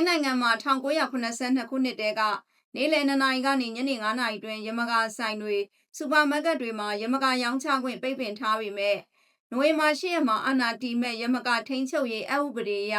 င်းနိုင်ငံမှာ1982ခုနှစ်တည်းကနေ့လယ်2နာရီကနေညနေ9နာရီတွင်ယမကာဆိုင်တွေစူပါမားကတ်တွေမှာယမကာရောင်းချခွင့်ပိတ်ပင်ထားပေမဲ့နိုဝင်ဘာ10ရက်မှာအာနာတီမဲ့ယမကာထိန်းချုပ်ရေးအဥပဒေအရ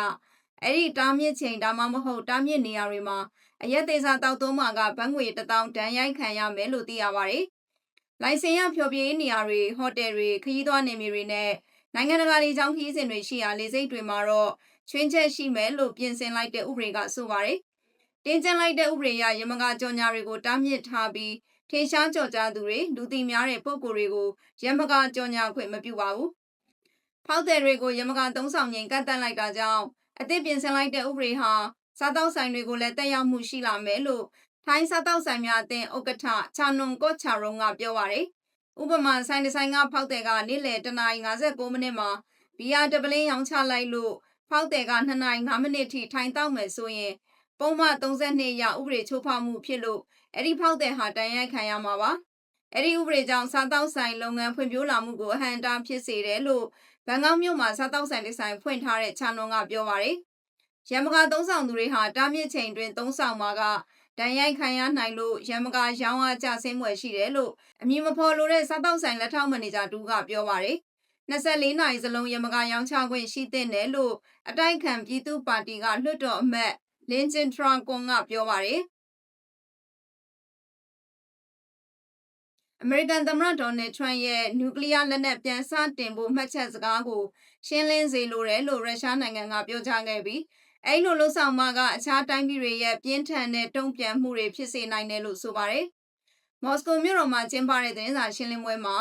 အဲ့ဒီတားမြစ်ချိန်ဒါမှမဟုတ်တားမြစ်နေရာတွေမှာအရက်သေးစာတောက်သုံးမှာကဘန်းငွေ1000တန်ရိုက်ခံရမယ်လို့သိရပါတယ်။လိုင်စင်ရဖျော်ဖြေရေးနေရာတွေဟိုတယ်တွေခရီးသွားနေမြေတွေနဲ့ နိုင်ငံတကာလေကြောင်းခရီးစဉ်တွေရှိရာလေဆိပ်တွေမှာတော့ချွင်းချက်ရှိမယ်လို့ပြင်ဆင်လိုက်တဲ့ဥပဒေကဆိုပါတယ်။တင်းကျပ်လိုက်တဲ့ဥပဒေအရယမကာကြော်ညာတွေကိုတားမြစ်ထားပြီးထင်ရှားကြော်ကြားသူတွေလူသိများတဲ့ပုံကိုယ်တွေကိုယမကာကြော်ညာခွင့်မပြုပါဘူး။ဖောက်တယ်တွေကိုယမကာသုံးဆောင်ငိန်ကန့်တန့်လိုက်တာကြောင့်အသစ်ပြင်ဆင်လိုက်တဲ့ဥပဒေဟာစားတောက်ဆိုင်တွေကိုလည်းတက်ရောက်မှုရှိလာမယ်လို့ထိုင်းစားတောက်ဆိုင်များအသင်းဥက္ကဋ္ဌချာနွန်ကော့ချာရုံကပြောပါတယ်။ ဥပမာဆိုင်ဒီဇိုင်းကဖောက်တယ်ကနေ့လယ်တနာရီ59မိနစ်မှာဘီယာတပလင်းရောင်းချလိုက်လို့ဖောက်တယ်က2နာရီ5မိနစ်ထိထိုင်တောက်မယ်ဆိုရင်ပုံမှန်32ရဥပဒေချိုးဖောက်မှုဖြစ်လို့အဲ့ဒီဖောက်တယ်ဟာတန်ရိုက်ခံရမှာပါ။အဲ့ဒီဥပဒေကြောင့်စားတောက်ဆိုင်လုပ်ငန်းဖွံ့ဖြိုးလာမှုကိုအဟန့်အတားဖြစ်စေတယ်လို့ဘန်ကောက်မြို့မှာစားတောက်ဆိုင်တစ်ဆိုင်ဖွင့်ထားတဲ့ချာနွန်ကပြောပါတယ်။ရမကာသုံးဆောင်သူတွေဟာတားမြစ်ချိန်တွင်သုံးဆောင်မှာက ဒဏ်ရိုက်ခံရနိုင်လို့ရမကာရောင်းအားကျဆင်းွယ်ရှိတယ်လို့အမည်မဖော်လိုတဲ့စားတောက်ဆိုင်လက်ထောက်မန်နေဂျာတူကပြောပါတယ်။24နာရီစလုံးရမကာရောင်းချခွင့်ရှိတဲ့နယ်လို့အတိုက်ခံပြည်သူ့ပါတီကလွှတ်တော်အမတ်လင်းကျင်ထရာကွန်ကပြောပါတယ်။အမေရိကန်သမ္မတဒေါ်နယ်ထရန့်ရဲ့နျူကလ িয়ার လက်နက်ပြန်စတင်ဖို့မှတ်ချက်စကားကိုရှင်းလင်းစေလိုတယ်လို့ရုရှားနိုင်ငံကပြောကြားခဲ့ပြီး အဲ့လိုလှုပ်ဆောင်မှကအခြားတိုင်းပြည်တွေရဲ့ပြင်းထန်တဲ့တုံ့ပြန်မှုတွေဖြစ်စေနိုင်တယ်လို့ဆိုပါတယ်။မော်စကိုမြို့တော်မှာကျင်းပတဲ့သတင်းစာရှင်းလင်းပွဲမှာ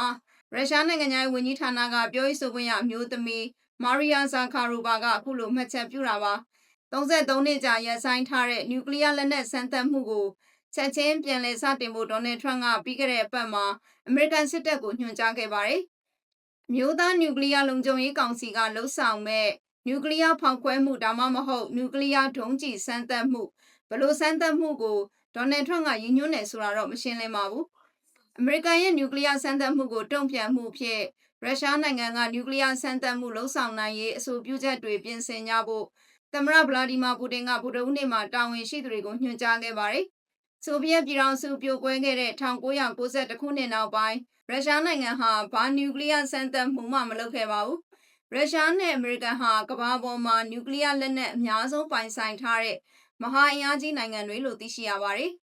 ရုရှားနိုင်ငံရဲ့ဝန်ကြီးဌာနကပြောရေးဆိုခွင့်ရအမျိုးသမီးမာရီယာဇာခါရိုဘာကအခုလိုမှတ်ချက်ပြုတာပါ။33နှစ်ကြာရပ်ဆိုင်းထားတဲ့နျူကလ িয়ার လက်နက်စမ်းသပ်မှုကိုချက်ချင်းပြန်လည်စတင်ဖို့ဒေါ်နယ်ထရန့်ကပြီးခဲ့တဲ့အပတ်မှာအမေရိကန်စစ်တပ်ကိုညွှန်ကြားခဲ့ပါတယ်။မျိုးသားနျူကလ িয়ার လုံခြုံရေးကောင်စီကလှုပ်ဆောင်မဲ့ နျူကလ িয়ার ဖောက်ခွဲမှုဒါမှမဟုတ်နျူကလ িয়ার ဒုံးကျည်စမ်းသပ်မှုဘလို့စမ်းသပ်မှုကိုဒေါ်နယ်ထရန့်ကရည်ညွှန်းတယ်ဆိုတာတော့မရှင်းလင်းပါဘူး။အမေရိကန်ရဲ့နျူကလ িয়ার စမ်းသပ်မှုကိုတုံ့ပြန်မှုဖြစ်ရုရှားနိုင်ငံကနျူကလ িয়ার စမ်းသပ်မှုလှုံ့ဆော်နိုင်ရေးအဆိုပြုချက်တွေပြင်ဆင်ကြဖို့သမ္မတဗလာဒီမာပူတင်ကဗုဒ္ဓဦးနေ့မှာတာဝန်ရှိသူတွေကိုညွှန်ကြားခဲ့ပါတယ်။ဆိုဗီယက်ပြည်ထောင်စုပြိုကွဲခဲ့တဲ့1992ခုနှစ်နောက်ပိုင်းရုရှားနိုင်ငံဟာဘာနျူကလ িয়ার စမ်းသပ်မှုမှမလုပ်ခဲ့ပါဘူး။ ရုရှားနဲ့အမေရိကန်ဟာကမ္ဘာပေါ်မှာနျူကလ িয়ার လက်နက်အများဆုံးပိုင်ဆိုင်ထားတဲ့မဟာအင်အားကြီးနိုင်ငံတွေလို့သိရှိရပါတယ်။